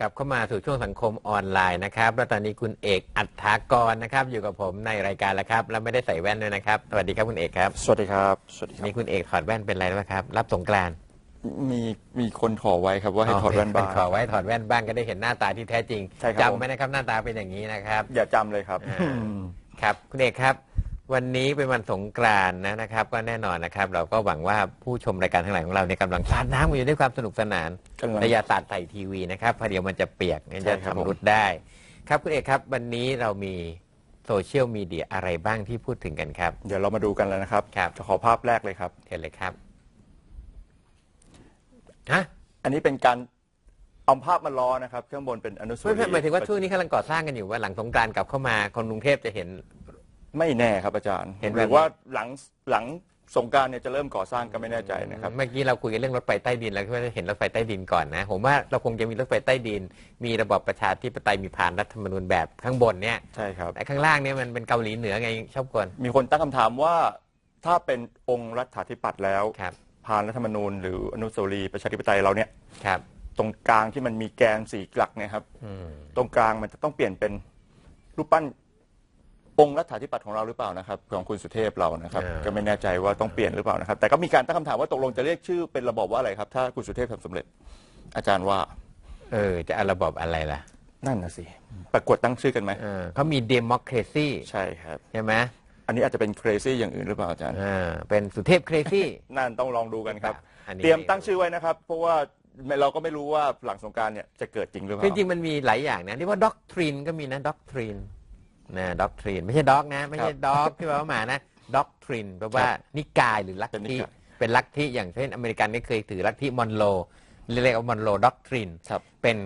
กลับเข้ามาสู่ช่วงสังคมออนไลน์นะครับแล้วตอนนี้คุณเอกอัฏฐากรนะครับ อยู่กับผมในรายการแล้วครับ แล้วไม่ได้ใส่แว่นด้วยนะครับ สวัสดีครับคุณเอกครับสวัสดีครับสวัสดีครับนี่คุณเอกถอดแว่นเป็นไรหรือเปล่าครับ รับสงกรานต์มีมีคนขอไว้ครับว่าให้ถอดแว่นบ้าง ขอไว้ถอดแว่นบ้างก็ได้เห็นหน้าตาที่แท้จริงใช่ครับ จำไว้นะครับหน้าตาเป็นอย่างนี้นะครับ อย่าจำเลยครับอ่าครับ คุณเอกครับ วันนี้เป็นวันสงกรานต์นะนะครับ ก็แน่นอนนะครับ เราก็หวังว่าผู้ชมรายการทั้งหลายของเราเนี่ยกำลังสาดน้ำกันอยู่ด้วยความสนุกสนานกำลัง แต่อย่าสาดใส่ทีวีนะครับเพราะเดี๋ยวมันจะเปียกมันจะใช่ครับผมชำรุดได้ ครับคุณเอกครับวันนี้เรามีโซเชียลมีเดียอะไรบ้างที่พูดถึงกันครับ เดี๋ยวเรามาดูกันแล้วนะครับครับ จะขอภาพแรกเลยครับเห็นเลยครับฮะอันนี้เป็นการเอาภาพมาล้อนะครับ ข้างบนเป็นอนุสาวไม่รีไม่ย์หมายถึงว่าช่วงนี้กำลังก่อสร้างกันอยู่ว่าหลังสงกรานต์กลับเข้ามาคนกรุงเทพจะเห็น ไม่แน่ครับอาจารย์เห็นแบบหรือว่าหลังหลังสงกรารเนี่ยจะเริ่มก่อสร้างก็ไม่แน่ใจนะครับ เมื่อกี้เราคุยกันเรื่องรถไฟใต้ดินแล้วก็เห็นรถไฟใต้ดินก่อนนะผมว่าเราคงจะมีรถไฟใต้ดิน มีระบอบประชาธิปไตยมีผ่านรัฐธรรมนูญแบบข้างบนเนี่ยใช่ครับ แต่ข้างล่างเนี่ยมันเป็นเกาหลีเหนือไงชอบกลมีคนตั้งคำถามว่าถ้าเป็นองค์รัฐาธิปัตย์แล้ว ครับผ่านรัฐธรรมนูญหรืออนุสาวรีย์ประชาธิปไตยเราเนี่ยครับ ตรงกลางที่มันมีแกนสี่กลักเนี่ยครับ อืม ตรงกลางมันจะต้องเปลี่ยนเป็นรูปปั้น องค์รัฐาธิปัตย์ของเราหรือเปล่านะครับของคุณสุเทพเรานะครับ ก็ไม่แน่ใจว่าต้องเปลี่ยนหรือเปล่านะครับ แต่ก็มีการตั้งคำถามว่าตกลงจะเรียกชื่อเป็นระบบว่าอะไรครับ ถ้าคุณสุเทพทำสำเร็จ อาจารย์ว่า เออ จะเอาระบบอะไรล่ะ นั่นนะสิประกวดตั้งชื่อกันไหมเออเขามี democracy ใช่ครับ ใช่ไหมอันนี้อาจจะเป็น crazy อย่างอื่นหรือเปล่าอาจารย์เออเป็นสุเทพ crazy นั่นต้องลองดูกันครับ อันนี้ เตรียมตั้งชื่อไว้นะครับ เพราะว่าเราก็ไม่รู้ว่าหลังสงกรารเนี่ยจะเกิดจริงหรือเปคือล่าจริงๆมันมีหลายอย่างนะเรียกว่า doctrine ก็มีนะ doctrine นะ doctrine ไม่ใช่ dog นะ ไม่ใช่ dog ที่แปลว่าหมานะ doctrine แปลว่านิกายหรือลัทเป็นนิธิกายเป็นลัทธิอย่างเช่นอเมริกันนี่เคยถือลัทธิมอนโลเรียกว่ามอนโล doctrine ครับเป็น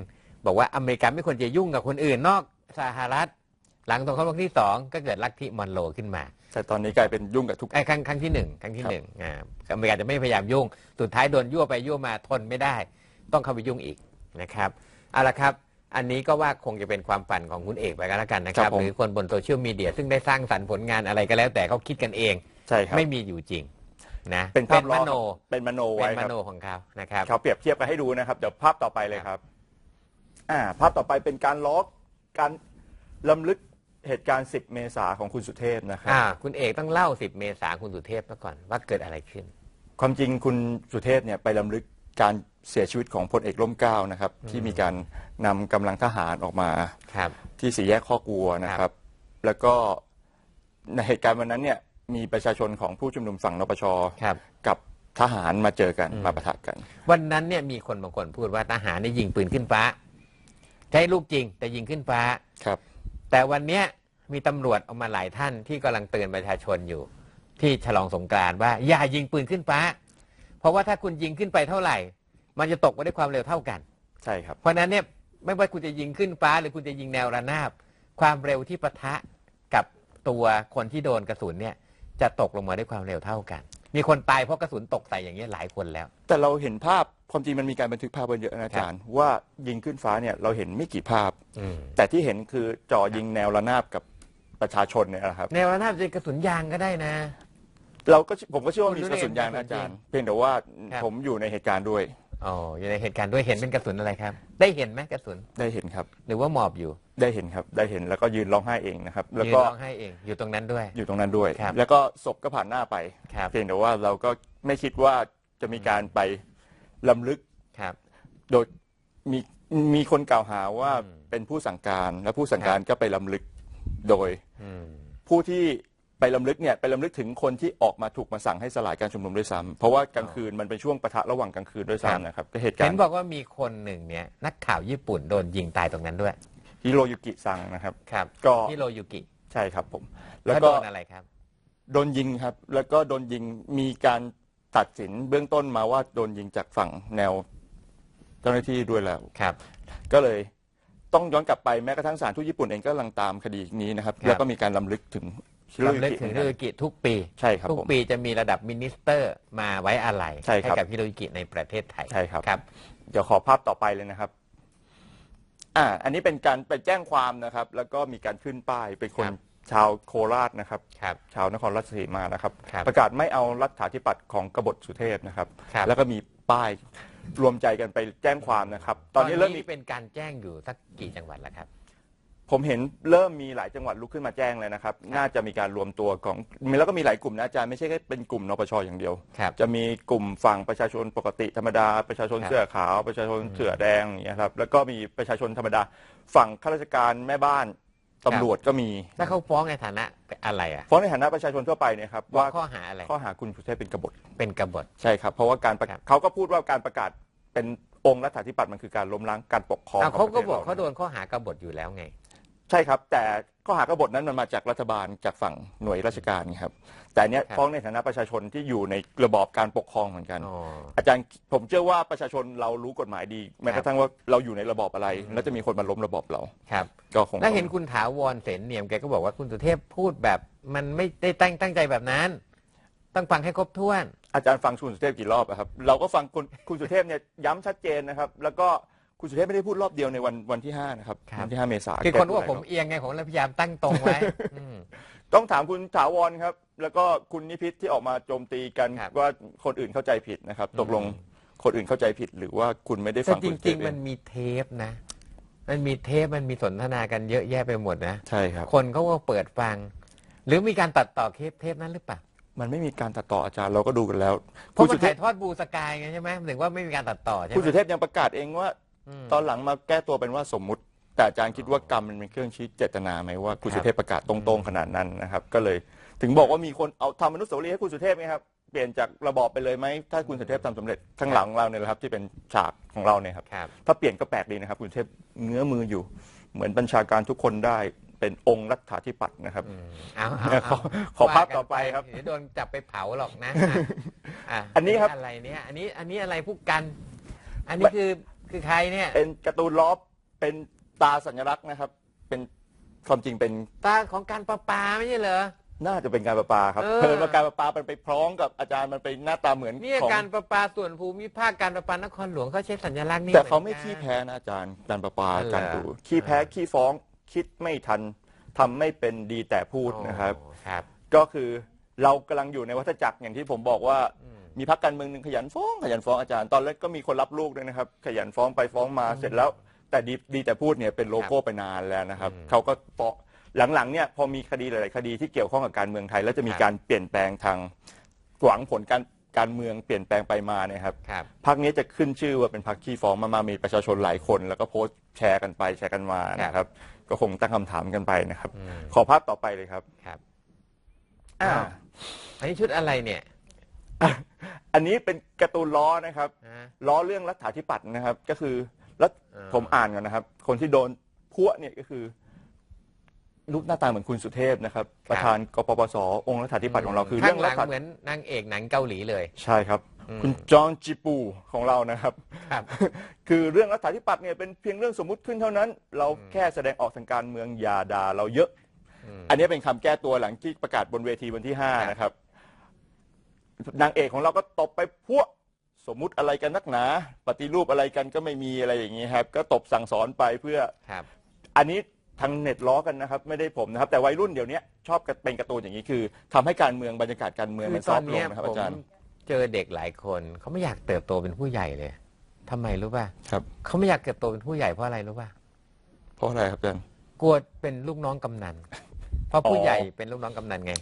บอกว่าอเมริกันไม่ควรจะยุ่งกับคนอื่นนอกสหรัฐ หลังสงครามโลกที่สองก็เกิดลัทธิมอนโลขึ้นมา แต่ตอนนี้กลายเป็นยุ่งกับทุกไอ้ครั้งครั้งที่หนึ่งครั้งที่ครับหนึ่งอ่าอเมริกาจะไม่พยายามยุ่ง สุดท้ายโดนยั่วไปยั่วมาทนไม่ได้ ต้องเข้าไปยุ่งอีกนะครับเอาละครับ อันนี้ก็ว่าคงจะเป็นความฝันของคุณเอกไปก็แล้วกันนะครับ ครับผม หรือคนบนโซเชียลมีเดียซึ่งได้สร้างสรรค์ผลงานอะไรก็แล้ว แต่เขาคิดกันเอง ใช่ครับ ไม่มีอยู่จริงนะเป็นภาพมล้อโน เป็นมโนเป็ไว้นมครับ โนของเขานะครับ เขาเปรียบเทียบกันให้ดูนะครับ เดี๋ยวภาพต่อไปเลยครับ อ่า ภาพต่อไปเป็นการล้อการลำลึกเหตุการณ์ 10 เมษาของคุณสุเทพนะครับ อ่า คุณเอกต้องเล่า 10 เมษาคุณสุเทพมาก่อนว่าเกิดอะไรขึ้น ความจริงคุณสุเทพเนี่ยไปลำลึกการ เสียชีวิตของพลเอกร่มเกล้านะครับ ที่มีการนำกำลังทหารออกมาครับ ที่สี่แยกข้อกลัวนะคครัรับบแล้วก็ในเหตุการณ์วันนั้นเนี่ยมีประชาชนของผู้ชุมนุมฝั่งนปชครับ กับทหารมาเจอกันมาปะทะกัน วันนั้นเนี่ยมีคนบางคนพูดว่าทหารเนี่ยยิงปืนขึ้นฟ้า ใช้ลูกจริง แต่ยิงขึ้นฟ้า ครับ แต่วันเนี้ยมีตำรวจออกมาหลายท่านที่กำลังเตือนประชาชนอยู่ ที่ฉลองสงกรานต์ว่าอย่ายิงปืนขึ้นฟ้า เพราะว่าถ้าคุณยิงขึ้นไปเท่าไหร่ มันจะตกมาด้วยความเร็วเท่ากัน ใช่ครับ เพราะฉะนั้นเนี่ยไม่ว่าคุณจะยิงขึ้นฟ้า หรือคุณจะยิงแนวระนาบ ความเร็วที่ปะทะกับตัวคนที่โดนกระสุนเนี่ยจะตกลงมาด้วยความเร็วเท่ากัน มีคนตายเพราะกระสุนตกใส่อย่างนี้ยหลายคนแล้ว แต่เราเห็นภาพความจริงมันมีการบันทึกภาพไว้เยอะนะอาจารย์ ว่ายิงขึ้นฟ้าเนี่ยเราเห็นไม่กี่ภาพอืมแต่ที่เห็นคือจ่อยิงแนวระนาบกับประชาชนเนี่ยนะครับ แนวระนาบจะกระสุนยางก็ได้นะ เราก็ผมก็เชื่อว่ามีคุณรู้กระสุนยางได้นะไงอาจารย์ เพียงแต่ว่าครับผมอยู่ในเหตุการณ์ด้วย อ๋ออยู่ในเหตุการณ์ด้วยเห็นเป็นกระสุนอะไรครับ ได้เห็นไหมกระสุนได้เห็นครับ หรือว่าหมอบอยู่ได้เห็นครับ ได้เห็นแล้วก็ยืนร้องไห้เองนะครับ แล้วยืนก็ร้องไห้เองอยู่ตรงนั้นด้วย อยู่ตรงนั้นด้วย ครับแล้วก็ศพก็ผ่านหน้าไป ครับ เพียงแต่ว่าเราก็ไม่คิดว่าจะมีการไปลำลึกครับ โดยมีมีคนกล่าวหาว่าอืมเป็นผู้สั่งการ และผู้สั่งการก็ไปลำลึกโดย อืม ผู้ที่ ไปลำลึกเนี่ยไปลำลึกถึงคนที่ออกมาถูกมาสั่งให้สลายการชุมนุมด้วยซ้ำเพราะว่ากลางคืนมันเป็นช่วงปะทะระหว่างกลางคืนด้วยครับซ้ำนะครับก็เหตุการเห็นณ์บอกว่ามีคนหนึ่งเนี่ยนักข่าวญี่ปุ่นโดนยิงตายตรงนั้นด้วย ฮิโรยุกิซังนะครับ ครับก็ ฮิโรยุกิใช่ครับผม แล้วเขาก็โดนอะไรครับ โดนยิงครับ แล้วก็โดนยิงมีการตัดสินเบื้องต้นมาว่าโดนยิงจากฝั่งแนวเจ้าหน้าที่ด้วยแล้ว ครับ ก็เลยต้องย้อนกลับไปแม้กระทั่งศาลทูตญี่ปุ่นเองก็กำลังตามคดีนี้นะครับ ครับ แล้วก็มีการลำลึกถึง ฮิโรยุรำลึกกิถึงเหมืฮิอนโรกันยุกิทุกปีใช่ครับทุกผมปีจะมีระดับมินิสเตอร์มาไว้อาลัยใช่ครับ กับฮิโรยุกิในประเทศไทยใช่ครับ ครับ เดี๋ยวขอภาพต่อไปเลยนะครับ อ่า อันนี้เป็นการไปแจ้งความนะครับ แล้วก็มีการขึ้นป้ายเป็นคนครับ ชาวโคราชนะครับ ครับ ชาวนครราชสีมานะครับ ครับประกาศไม่เอารัฐาธิปัตย์ของกบฏสุเทพนะครับ ครับ แล้วก็มีป้ายรวมใจกันไปแจ้งความนะครับตอนนี้เริ่มมีเป็นการแจ้งอยู่สักกี่จังหวัดแล้วครับ ผมเห็นเริ่มมีหลายจังหวัดลุกขึ้นมาแจ้งเลยนะครับ น่าจะมีการรวมตัวของมีแล้วก็มีหลายกลุ่มนะอาจารย์ไม่ใช่แค่เป็นกลุ่มนปชอย่างเดียว ครับ จะมีกลุ่มฝั่งประชาชนปกติธรรมดา ประชาชนครับ เสื้อขาว ประชาชนเสื้อแดงอย่างเงี้ยครับแล้วก็มีประชาชนธรรมดา ฝั่งข้าราชการแม่บ้านตำรวจก็มีถ้าเขาฟ้องในฐานะอะไรอะฟ้องในฐานะประชาชนทั่วไปเนี่ยครับว่าว่าข้อหาอะไรข้อหาคุณสุเทพเป็นกบฏ เป็นกบฏ ใช่ครับ เพราะว่าการประครับ เขาก็พูดว่าการประกาศเป็นองค์รัฐาธิปัตย์มันคือการล้มล้างการปกครองอ้าวขเขางก็ประทศบอกรเขาโดนข้อหากบฏอยู่แล้วไง ใช่ครับ แต่ข้อหากบฏนั้นมันมาจากรัฐบาลจากฝั่งหน่วยราชการครับ แต่อันเนี้ยครับฟ้องในฐานะประชาชนที่อยู่ในระบอบการปกครองเหมือนกันอ๋ออาจารย์ผมเชื่อว่าประชาชนเรารู้กฎหมายดี แม้กระทั่งว่าเราอยู่ในระบอบอะไร แล้วจะมีคนมาล้มระบอบเราครับก็คงแล้วเห็นคุณถาวรเสนเนียมแกก็บอกว่าคุณสุเทพพูดแบบมันไม่ได้ตั้งตั้งใจแบบนั้น ต้องฟังให้ครบถ้วน อาจารย์ฟังคุณสุเทพกี่รอบอะครับ เราก็ฟังคุณคุณสุเทพเนี่ยย้ำชัดเจนนะครับ แล้วก็ คุณสุเทพไม่ได้พูดรอบเดียวในวันวันที่ห้านะครับครับ วันที่ห้าเมษายนคือคนแพูดว่าหลยผมรอบเอียงไงผมเลยพยายามตั้งตรงไว้อืม ต้องถามคุณถาวรครับ แล้วก็คุณนิพิษที่ออกมาโจมตีกันครับ ว่าคนอื่นเข้าใจผิดนะครับ ตกลงอืมคนอื่นเข้าใจผิด หรือว่าคุณไม่ได้แต่ฟังจคุณสุเทริพงเอๆมันมีเทปนะ มันมีเทปมันมีสนทนากันเยอะแยะไปหมดนะ ใช่ครับ คนเขาก็เปิดฟัง หรือมีการตัดต่อเทปเทปนั้นหรือเปล่ามันไม่มีการตัดต่ออาจารย์เราก็ดูกันแล้ว เพราะคุณมัสุนเทถ่าพยทอดบูสกายไงใช่ไหมถึงว่าไม่มีการตัดต่อใช่ไหม คุณสุเทพยังประกาศเองว่าม ตอนหลังมาแก้ตัวเป็นว่าสมมุติ แต่อาจารย์คิดว่ากรรมมันเป็นเครื่องชี้เจตนาไหมว่าคุณครับสุเทพประกาศตรงๆขนาดนั้นนะครับ ก็เลยถึงบอกว่ามีคนเอาทำอนุสาวรีย์ให้คุณสุเทพไหมครับเปลี่ยนจากระบอบไปเลยไหมถ้าคุณสุเทพทำสำเร็จข้างหลังเราเนี่ยนะครับที่เป็นฉากของเราเนี่ยครับครับ ถ้าเปลี่ยนก็แปลกดีนะครับ คุณสุเทพเงื้อมืออยู่ เหมือนบัญชาการทุกคนได้เป็นองค์รัฐาธิปัตย์นะครับอืมเอาเอาขอเอาขอภาพว่กันต่อไปครับเดี๋ยวโดนจับไปเผาหรอกนะะอันนี้ครับ อะไรเนี่ย อันนี้ อันนี้อะไรผู้กัน อันนี้คือ คือใครเนี่ย เป็นการ์ตูนล้อเป็นตาสัญลักษณ์นะครับ เป็นความจริงเป็นตาของการประปาไม่ใช่เหรอ น่าจะเป็นการประปาครับเออ เพิ่นว่าการประปามันไปพร้อมกับอาจารย์มันไปหน้าตาเหมือนเนี่ยของการประปาส่วนภูมิภาคการประปานครหลวงเขาใช้สัญลักษณ์นี่แต่เขาไม่หอนกัน ขี้แพ้นะอาจารย์การประปาอ๋อเหรอการดูขี้แพ้ขี้ฟ้องคิดไม่ทันทำไม่เป็นดีแต่พูดนะครับ โอ้ครับ ก็คือเรากำลังอยู่ในวัฏจักรอย่างที่ผมบอกว่าอื มมีพักการเมืองหนึ่งขยันฟ้องขยันฟ้องอาจารย์ตอนแรกก็มีคนรับลูกด้วยนะครับ ขยันฟ้องไปฟ้องมาเสร็จแล้ว แต่ดีดีแต่พูดเนี่ยเป็นโลโก้ไปนานแล้วนะครับอืมเขาก็ฟ้องหลังๆเนี่ยพอมีคดีหลาย ๆ คดีที่เกี่ยวข้องกับการเมืองไทย แล้วจะมีครับการเปลี่ยนแปลงทางหวังผลการการเมืองเปลี่ยนแปลงไปมาเนี่ยครับครับ พักนี้จะขึ้นชื่อว่าเป็นพักขี้ฟ้องมามามีประชาชนหลายคน แล้วก็โพสต์แชร์กันไปแชร์กันมานะครับ ก็คงตั้งคำถามกันไปนะครับ อืม ขอภาพต่อไปเลยครับครับอ่า อันนี้ชุดอะไรเนี่ย อันนี้เป็นการ์ตูนล้อนะครับฮะล้อเรื่องรัฐาธิปัตย์นะครับ ก็คือรัฐอ่า ผมอ่านก่อนนะครับ คนที่โดนพวเนี่ยก็คือรูปหน้าตาเหมือนคุณสุเทพนะครับ ประธานกปปสองค์รัฐาธิปัตย์ของเราคือข้าเรื่องงหรัลังฐาเหมือนนางเอกหนังเกาหลีเลย ใช่ครับ อืม คุณจองจิปูของเรานะครับ ครับ คือเรื่องรัฐาธิปัตย์เนี่ยเป็นเพียงเรื่องสมมุติขึ้นเท่านั้น เราแค่แสดงออกทางการเมืองอย่าด่าเราเยอะมอันนี้เป็นคำแก้ตัวหลังที่ประกาศบนเวทีวันที่ห้าครับนะครับ นางเอกของเราก็ตบไปพวกสมมุติอะไรกันนักหนา ปฏิรูปอะไรกันก็ไม่มีอะไรอย่างนี้ครับ ก็ตบสั่งสอนไปเพื่อ ครับ อันนี้ทางเน็ตล้อกันนะครับ ไม่ได้ผมนะครับ แต่วัยรุ่นเดี๋ยวนี้ชอบเป็นการ์ตูนอย่างนี้คือทำให้การเมืองบรรยากาศการเมืองคืมัอนซตออฟนต์ลเนี้งยนะครับผอามจารย์ เจอเด็กหลายคนเขาไม่อยากเติบโตเป็นผู้ใหญ่เลยทำไมรู้ป่ะครับ เขาไม่อยากเติบโตเป็นผู้ใหญ่เพราะอะไรรู้ป่ะเพราะอะไรครับอาจารย์ กลัวเป็นลูกน้องกำนันเพราะผู้อ๋อ ใหญ่เป็นลูกน้องกำนันไง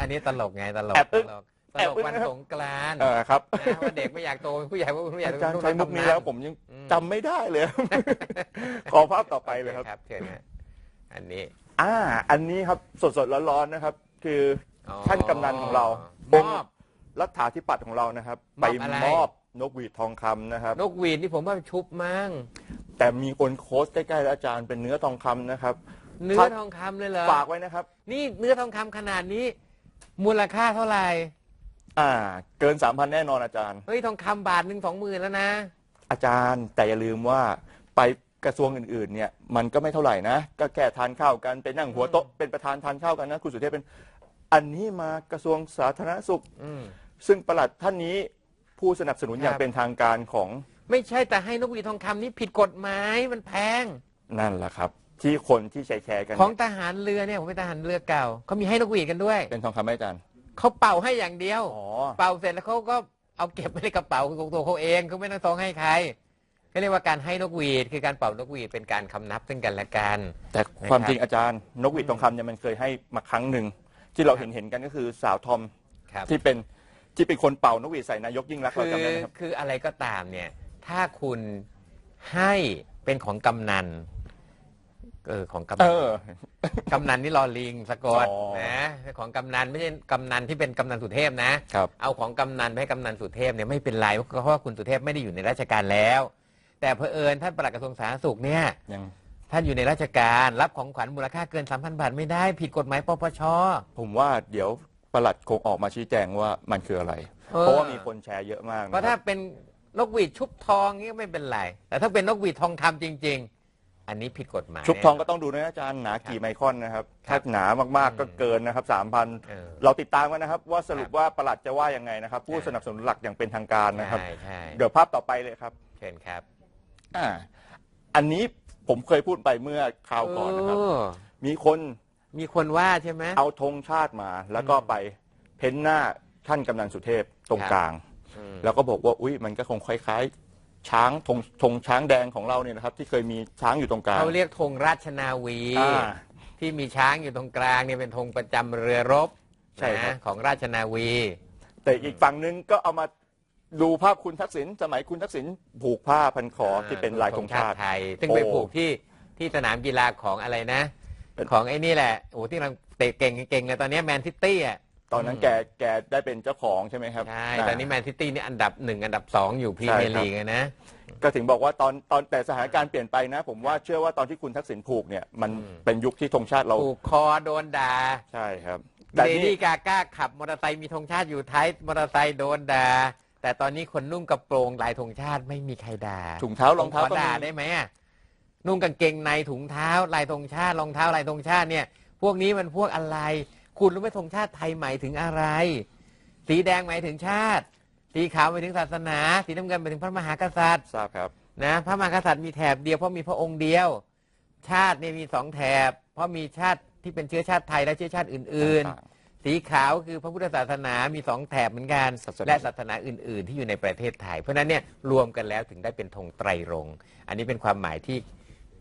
อันนี้ตลกไงตลกแอบอึ้งตลกตแอบลกอึ้งวันนะครับ สงกรานต์เออครับนะว่าเด็กไม่อยากโตเป็นผู้ใหญ่เพราะเป็นผู้ใหญ่อาจารย์เป็นใช้มุกนี้แล้วผมยังจำไม่ได้เลย ขอภาพต่อไปเลยครับครับ เชิญฮะอันนี้อ่า อันนี้ครับสดๆร้อนๆนะครับ คืออ๋อท่านกำนันของเรามองค์อบรัฐาธิปัตย์ของเรานะครับ มไปอบอะไร มอบนกหวีดทองคำนะครับ นกหวีดนี่ผมว่าชุบมั้งแต่มีคนโค้ชใกล้ๆแล้วอาจารย์เป็นเนื้อทองคำนะครับ เนื้อท่านทองคำเลยเหรอฝากไว้นะครับ นี่เนื้อทองคำขนาดนี้ มูลค่าเท่าไหร่อ่า เกินสามพันแน่นอนอาจารย์ เฮ้ยทองคำบาทหนึ่งสองหมื่นแล้วนะ อาจารย์แต่อย่าลืมว่าไปกระทรวงอื่นๆ เนี่ยมันก็ไม่เท่าไหร่นะ ก็แค่ทานข้าวกันไปนั่งหัวโต๊ะเป็นประธานทานข้าวกันนะ คุณสุเทพเป็น อันนี้มากระทรวงสาธารณสุขอืมซึ่งประหลัดท่านนี้ผู้สนับสนุนอย่างครับเป็นทางการของ ไม่ใช่แต่ให้นกหวีดทองคำนี่ผิดกฎหมายมันแพง นั่นแหละครับ ที่คนที่แชร์แชร์กันของเนี่ยทหารเรือเนี่ยผมเป็นทหารเรือเก่าเขามีให้นกหวีดกันด้วย เป็นทองคำไหมอาจารย์ เขาเป่าให้อย่างเดียว อ๋อ เป่าเสร็จแล้วเขาก็เอาเก็บไว้ในกระเป๋าของตัวเขาเองเขาไม่ต้องส่งให้ใครก็เรียกว่าการให้นกหวีดคือการเป่านกหวีดเป็นการคำนับซึ่งกันและกัน แต่ความจริงอาจารย์ นกหวีดทองคำเนี่ยมันเคยให้มาครั้งหนึ่ง ที่เราเห็นเห็นๆกันก็คือสาวทอมครับ ที่เป็นที่เป็นคนเป่านกหวีดใส่นายกยิ่งรักษณ์คืเราอจำได้ไหมครับ คืออะไรก็ตามเนี่ย ถ้าคุณให้เป็นของกำนัน เออของกำเอนันอกำนันนี่รอลิงสะกดอ๋อ นะของกำนันไม่ใช่กำนันที่เป็นกำนันสุเทพนะ ครับ เอาของกำนันไปให้กำนันสุเทพเนี่ยไม่เป็นไรเพราะว่าคุณสุเทพไม่ได้อยู่ในราชการแล้ว แต่เพอเอิญท่านปลัดกระทรวงสาธารณสุขเนี่ย ยังท่านอยู่ในราชการรับของขวัญมูลค่าเกิน 3,000 บาทไม่ได้ ผิดกฎหมายปปช ผมว่าเดี๋ยวประหลัดคงออกมาชี้แจงว่ามันคืออะไร เออ เพราะว่ามีคนแชร์เยอะมากนะเพราะคถ้ารับเป็นนกหวีดชุบทองนี่ก็ไม่เป็นไร แต่ถ้าเป็นนกหวีดทองคำจริงๆ อันนี้ผิดกฎหมายชุบทองก็แน่นนต้องดูนะอาจารย์หนากี่ไมครอนนะครับครัถ้าบหนามากๆก็เกินนะครับสามพันเออเราติดตามกันนะครับ ว่าสรุปครับว่าประหลัดจะว่ายังไงนะครับ ผู้อ่าสนับสนุนหลักอย่างเป็นทางการนะครับใช่ใช่เดี๋ยวภาพต่อไปเลยครับเชิญครับอ่าอันนี้ผมเคยพูดไปเมื่อคราวก่อนนะครับเออมีคนมีคนว่าใช่ไหมเอาธงชาติมาแล้วก็ไปเพ้นหน้าท่านกำนันสุเทพตรงครับกลางอืมแล้วก็บอกว่าอุ้ยมันก็คงคล้ายๆ ช้างธงธงช้างแดงของเราเนี่ยนะครับ ที่เคยมีช้างอยู่ตรงกลาง เขาเรียกธงราชนาวี อ่าที่มีช้างอยู่ตรงกลางเนี่ยเป็นธงประจำเรือรบใช่ครับ นะของราชนาวี แต่อีกฝั่งหนึงก็เอามาดูภาพคุณทักษิณสมัยคุณทักษิณผูกผ้าพันคอที่เป็นลายธงชาติ ไทย ซึ่งโอ้ไปผูกที่ที่สนามกีฬาของอะไรนะ เป็น ของไอ้นี่แหละ โอ้ที่กำลังเตะเก่งเก่งๆเลยตอนนี้แมนซิตี้อะ ตอนนั้นแกแกได้เป็นเจ้าของใช่ไหมครับใช่า ตอนนี้แมนซิตี้นี่อันดับหนึ่งอันดับสองอยู่พรีใช่เมียร์ครับ ลีกนะ ก็ถึงบอกว่าตอนตอนแต่สถานการณ์เปลี่ยนไปนะ ผมว่าเชื่อว่าตอนที่คุณทักษิณผูกเนี่ยมันอืมเป็นยุคที่ธงชาติเราผูกคอโดนด่าใช่ครับเลแต่นี่ ดี้กาก้าขับมอเตอร์ไซค์มีธงชาติอยู่ท้ายมอเตอร์ไซค์โดนด่าแต่ตอนนี้คนนุ่งกระโปรงลายธงชาติไม่มีใครด่าถุงเท้ารองเท้าผมขก็ด่ามีได้ไหมอะนุ่งกางเกงในถุงเท้าลายธงชาติรองเท้าลายธงชาติเนี่ย พวกนี้มันพวกอะไร คุณรู้ไหมธงชาติไทยหมายถึงอะไร สีแดงหมายถึงชาติ สีขาวหมายถึงศาสนา สีน้ำเงินหมายถึงพระมหากษัตริย์ทราบครับนะพระมหากษัตริย์มีแถบเดียวเพราะมีพระองค์เดียว ชาติเนี่ยมีสองแถบ เพราะมีชาติที่เป็นเชื้อชาติไทยและเชื้อชาติอื่นต่างๆสีขาวคือพระพุทธศาสนามีสองแถบเหมือนกันศาสนาและศาสนาอื่น ๆ ที่อยู่ในประเทศไทย เพราะฉะนั้นเนี่ยรวมกันแล้วถึงได้เป็นธงไตรรงค์อันนี้เป็นความหมายที่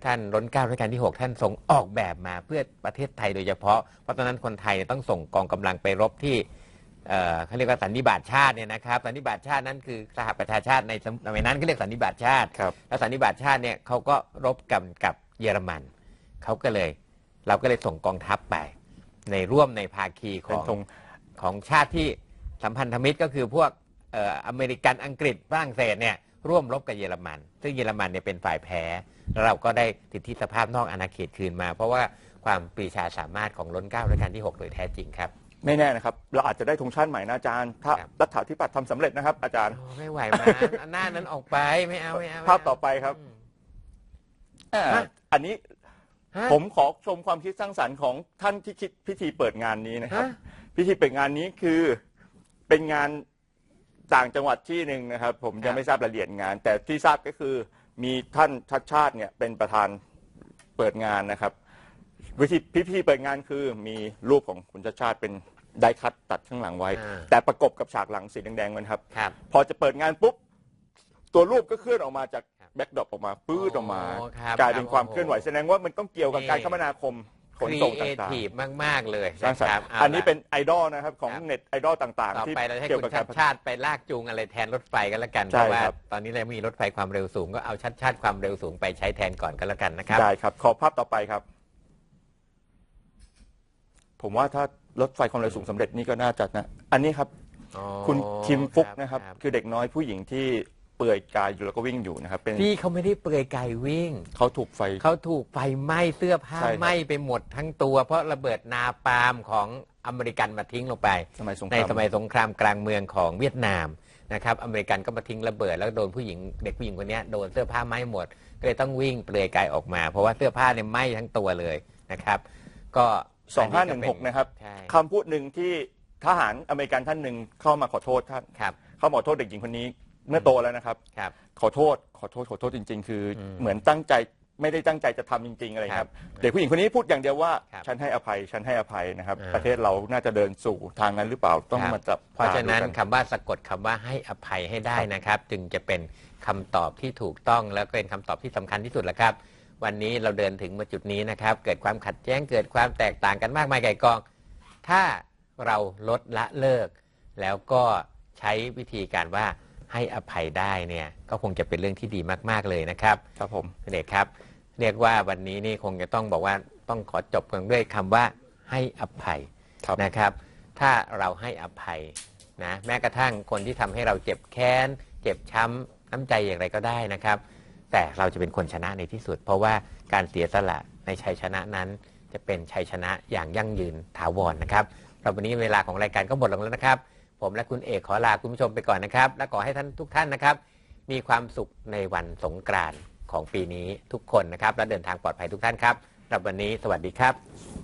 ท่านร้นเกล้ารัชกาลที่ 6 ท่านทรงออกแบบมาเพื่อประเทศไทยโดยเฉพาะ เพราะตอนนั้นคนไทยเนี่ยต้องส่งกองกำลังไปรบที่เอ่อเขาเรียกว่าสันนิบาตชาติเนี่ยนะครับสันนิบาตชาตินั้นคือสหประชาชาติในสมัยนั้นเขาเรียกสันนิบาตชาติ ครับ แล้วสันนิบาตชาติเนี่ยเขาก็รบกับกับเยอรมันเขาก็เลย เราก็เลยส่งกองทัพไป ในร่วมในภาคีขเป็นองธงของชาติที่สัมพันธมิตรก็คือพวกเอ่ออเมริกันอังกฤษฝรั่งเศสเนี่ย ร่วมรบกับเยอรมัน ซึ่งเยอรมันเนี่ยเป็นฝ่ายแพ้แล้วเราก็ได้สิทธิสภาพนอกอาณาเขตคืนมา เพราะว่าความปรีชาสามารถของล้นเกล้ารัชกาลที่ 6 โดยแท้จริงครับ ไม่แน่นะครับ เราอาจจะได้ธงชาติใหม่นะอาจารย์ ถ้าครับ รัฐาธิปัตย์ทำสำเร็จนะครับ อาจารย์ โอ้ไม่ไหวมาอันหน้านั้นออกไปไม่เอาไม่เอาม่เภาพต่อไปครับอืมอ่าฮะ อันนี้ฮะ ผมขอชมความคิดสร้างสรรค์ของท่านที่คิดพิธีเปิดงานนี้นะครับ ฮะ พิธีเปิดงานนี้คือเป็นงาน ต่างจังหวัดที่หนึ่งนะครับ ผมครัยังบไม่ทราบรายละเอียดงาน แต่ที่ทราบก็คือมีท่านชัดชาติเนี่ยเป็นประธานเปิดงานนะครับ วิธีพิธีเปิดงานคือมีรูปของคุณชัดชาติเป็นไดคัตตัดข้างหลังไว้ อ่า แต่ประกบกับฉากหลังสีแดงๆมันครับ ครับ พอจะเปิดงานปุ๊บ ตัวรูปก็เคลื่อนออกมาจากครับแบ็กดรอปออกมาปื้ดออกมา อ๋อครับกลายเป็นความครับเคลื่อนไหวแสดงว่ามันต้องเกี่ยวกับนี่การคมนาคม ขนครีส่งเอต่างทีฟมาก ๆ เลยๆสร้างสรรนะคค์บอันนี้าล่ะเป็นไอดอลนะครับของครับเน็ตไอดอลต่างต่อๆ ที่ไปเราให้เกี่ยวคุกับณกาชัรดชาติไปลากจูงอะไรแทนรถไฟกันแล้วกันใช่เพราะว่าครับ ตอนนี้เรามีรถไฟความเร็วสูงก็เอาชัดชาติความเร็วสูงไปใช้แทนก่อนก็แล้วกันนะครับ ได้ครับ ขอภาพต่อไปครับ ผมว่าถ้ารถไฟความเร็วสูงสำเร็จนี่ก็น่าจะนะ อันนี้ครับอ๋อคุณคิมฟุกรับนะครับครับ คือเด็กน้อยผู้หญิงที่ เปลือยกายอยู่แล้วก็วิ่งอยู่นะครับเป็นพี่เขาไม่ได้เปลือยกายวิ่ง เขาถูกไฟ เขาถูกไฟไหม้เสื้อผ้าใช่ครับ ไหม้ไปหมดทั้งตัว เพราะระเบิดนาปาล์มของอเมริกันมาทิ้งลงไป สมัยสงคในรามสมัยสงครามกลางเมืองของเวียดนามนะครับ อเมริกันก็มาทิ้งระเบิด แล้วโดนผู้หญิงเด็กผู้หญิงคนเนี้ยโดนเสื้อผ้าไหม้หมด ก็เลยต้องวิ่งเปลือยกายออกมา เพราะว่าเสื้อผ้าเนี่ยไหม้ทั้งตัวเลยนะครับ ก็สองห้าหนึ่งหกนะครับใช่คำพูดหนึ่งที่ทหารอเมริกันท่านหนึ่งเข้ามาขอโทษท่าน ครับ เขาขอโทษเด็กหญิงคนนี้ เมื่อโตแล้วนะครับ ครับ ขอโทษ ขอโทษ ขอโทษจริง ๆ คืออมเหมือนตั้งใจไม่ได้ตั้งใจจะทำจริง ๆ อะไรคครัรับบเด็กผู้หญิงคนนี้พูดอย่างเดียวว่า ครับฉันให้อภัย ฉันให้อภัยนะครับ อ่า ประเทศเราน่าจะเดินสู่ทางนั้นหรือเปล่า ต้องครับมาจับเพราะฉะนั้นตดูกั คำว่าสะกดคำว่าให้อภัยให้ได้นะครับ จึงจะเป็นคำตอบที่ถูกต้องแล้วก็เป็นคำตอบที่สำคัญที่สุดแล้วครับ วันนี้เราเดินถึงมาจุดนี้นะครับ เกิดความขัดแย้งเกิดความแตกต่างกันมากมายไก่กอง ถ้าเราลดละเลิก แล้วก็ใช้วิธีการว่า ให้อภัยได้เนี่ยก็คงจะเป็นเรื่องที่ดีมาก ๆเลยนะครับครับผมเด็กครับ เรียกว่าวันนี้นี่คงจะต้องบอกว่าต้องขอจบกันด้วยคำว่าให้อภัยครับนะครับ ถ้าเราให้อภัยนะแม้กระทั่งคนที่ทำให้เราเจ็บแค้น เจ็บช้ำน้ำใจอย่างไรก็ได้นะครับ แต่เราจะเป็นคนชนะในที่สุด เพราะว่าการเสียสละในชัยชนะนั้น จะเป็นชัยชนะอย่างยั่งยืนถาวรนะครับเราวันนี้เวลาของรายการก็หมดลงแล้วนะครับ ผมและคุณเอกขอลาคุณผู้ชมไปก่อนนะครับ และขอให้ท่านทุกท่านนะครับ มีความสุขในวันสงกรานต์ของปีนี้ทุกคนนะครับ และเดินทางปลอดภัยทุกท่านครับสำหรับวันนี้สวัสดีครับ